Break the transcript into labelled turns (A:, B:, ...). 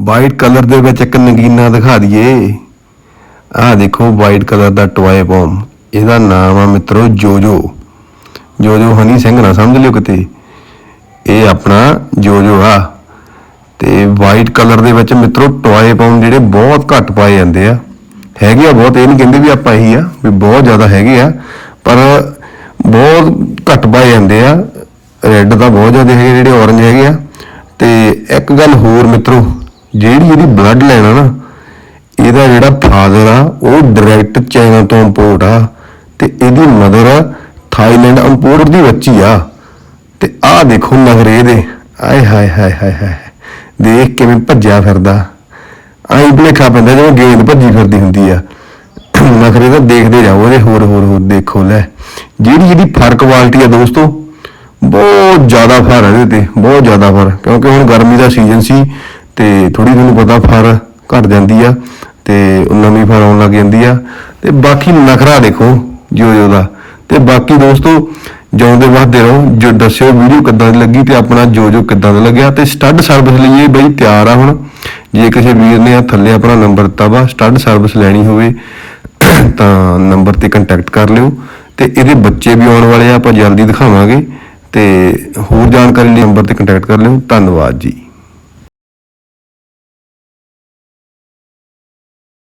A: White colour ਦੇ ਵਿੱਚ ਇੱਕ ਨਗੀਨਾ ਦਿਖਾ ਦਈਏ। ਆਹ ਦੇਖੋ, ਵਾਈਟ ਕਲਰ ਦਾ ਟੋਏ ਬੌਮ। ਇਹਦਾ ਨਾਮ ਆ ਮਿੱਤਰੋ ਜੋਜੋ। ਜੋਜੋ ਹਨੀ ਸਿੰਘ ਨਾ, ਸਮਝ ਲਿਓ ਕਿਤੇ। ਇਹ ਆਪਣਾ ਜੋਜੋ ਆ। ਤੇ ਵਾਈਟ ਕਲਰ ਦੇ ਵਿੱਚ ਮਿੱਤਰੋ ਟੋਏ ਪਾਉਣ ਜਿਹੜੇ ਬਹੁਤ ਘੱਟ ਪਾਏ ਜਾਂਦੇ ਆ। ਹੈਗੇ ਆ ਬਹੁਤ, ਇਹ ਨਹੀਂ ਕਹਿੰਦੇ ਵੀ ਆਪਾਂ ਇਹੀ ਆ, ਵੀ ਬਹੁਤ ਜ਼ਿਆਦਾ ਹੈਗੇ ਆ, ਪਰ ਬਹੁਤ ਘੱਟ ਪਾਏ ਜਾਂਦੇ ਆ। ਰੈੱਡ ਤਾਂ ਬਹੁਤ ਜ਼ਿਆਦਾ ਹੈਗੇ, ਜਿਹੜੇ ਔਰੰਜ ਹੈਗੇ ਆ। ਤੇ ਇੱਕ ਗੱਲ ਹੋਰ ਮਿੱਤਰੋ ਜਿਹੜੀ ਇਹਦੀ ਬਲੱਡ ਲਾਈਨ ਆ ਨਾ, ਇਹਦਾ ਜਿਹੜਾ ਫਾਦਰ ਆ, ਉਹ ਡਾਇਰੈਕਟ ਚਾਈਨਾ ਤੋਂ ਇੰਪੋਰਟ ਆ, ਤੇ ਇਹਦੀ ਮਦਰ ਥਾਈਲੈਂਡ ਇੰਪੋਰਟ ਦੀ ਬੱਚੀ ਆ। ਤੇ ਆਹ ਦੇਖੋ ਨਗਰੇ ਇਹਦੇ। ਆਏ ਹਾਏ ਹਾਏ ਹਾਏ ਹਾਏ ਦੇਖ ਕਿਵੇਂ ਭੱਜਿਆ ਫਿਰਦਾ। ਆਈ ਭਲੇਖਾ ਪੈਂਦਾ ਜਿਵੇਂ ਗੇਂਦ ਭੱਜੀ ਫਿਰਦੀ ਹੁੰਦੀ ਆ। ਨਖਰੇ ਤਾਂ ਦੇਖਦੇ ਜਾਓ ਇਹਦੇ, ਹੋਰ ਹੋਰ ਹੋਰ ਦੇਖੋ, ਲੈ। ਜਿਹੜੀ ਜਿਹੜੀ ਫਰ ਕੁਆਲਿਟੀ ਆ ਦੋਸਤੋ, ਬਹੁਤ ਜ਼ਿਆਦਾ ਫਰ ਹੈ ਇਹਦੇ ਤੇ, ਬਹੁਤ ਜ਼ਿਆਦਾ ਫਰ ਕਿਉਂਕਿ ਹੁਣ ਗਰਮੀ ਦਾ ਸੀਜ਼ਨ ਸੀ ਤੇ ਥੋੜੀ ਮੈਨੂੰ ਪਤਾ ਫਰ ਘਟ ਜਾਂਦੀ ਆ ਤੇ ਨਵੀਂ ਫਰ ਆਉਣ ਲੱਗ ਜਾਂਦੀ ਆ। ਤੇ ਬਾਕੀ ਨਖਰਾ ਦੇਖੋ ਜੋ ਜੋ ਦਾ। ਤੇ ਬਾਕੀ ਦੋਸਤੋ, ਜਿਉਂਦੇ ਵੱਧਦੇ ਰਹੋ, ਜੋ ਦੱਸਿਓ ਵੀਡੀਓ ਕਿੱਦਾਂ ਦੀ ਲੱਗੀ ਤੇ ਆਪਣਾ ਜੋ ਜੋ ਕਿੱਦਾਂ ਦਾ ਲੱਗਿਆ। ਤੇ ਸਟੱਡ ਸਰਵਿਸ ਲਈ ਇਹ ਬਈ ਤਿਆਰ ਆ ਹੁਣ। ਜੇ ਕਿਸੇ ਵੀਰ ਨੇ ਆ ਥੱਲੇ ਆਪਣਾ ਨੰਬਰ ਦਿੱਤਾ ਵਾ, ਸਟੱਡ ਸਰਵਿਸ ਲੈਣੀ ਹੋਵੇ, ਤਾਂ ਨੰਬਰ ਤੇ ਕੰਟੈਕਟ ਕਰ ਲਿਓ। ਤੇ ਇਹਦੇ ਬੱਚੇ ਵੀ ਆਉਣ ਵਾਲੇ ਆ, ਆਪਾਂ ਜਲਦੀ ਦਿਖਾਵਾਂਗੇ। ਤੇ ਹੋਰ ਜਾਣਕਾਰੀ ਲਈ ਨੰਬਰ ਤੇ ਕੰਟੈਕਟ ਕਰ ਲਿਓ। ਧੰਨਵਾਦ ਜੀ।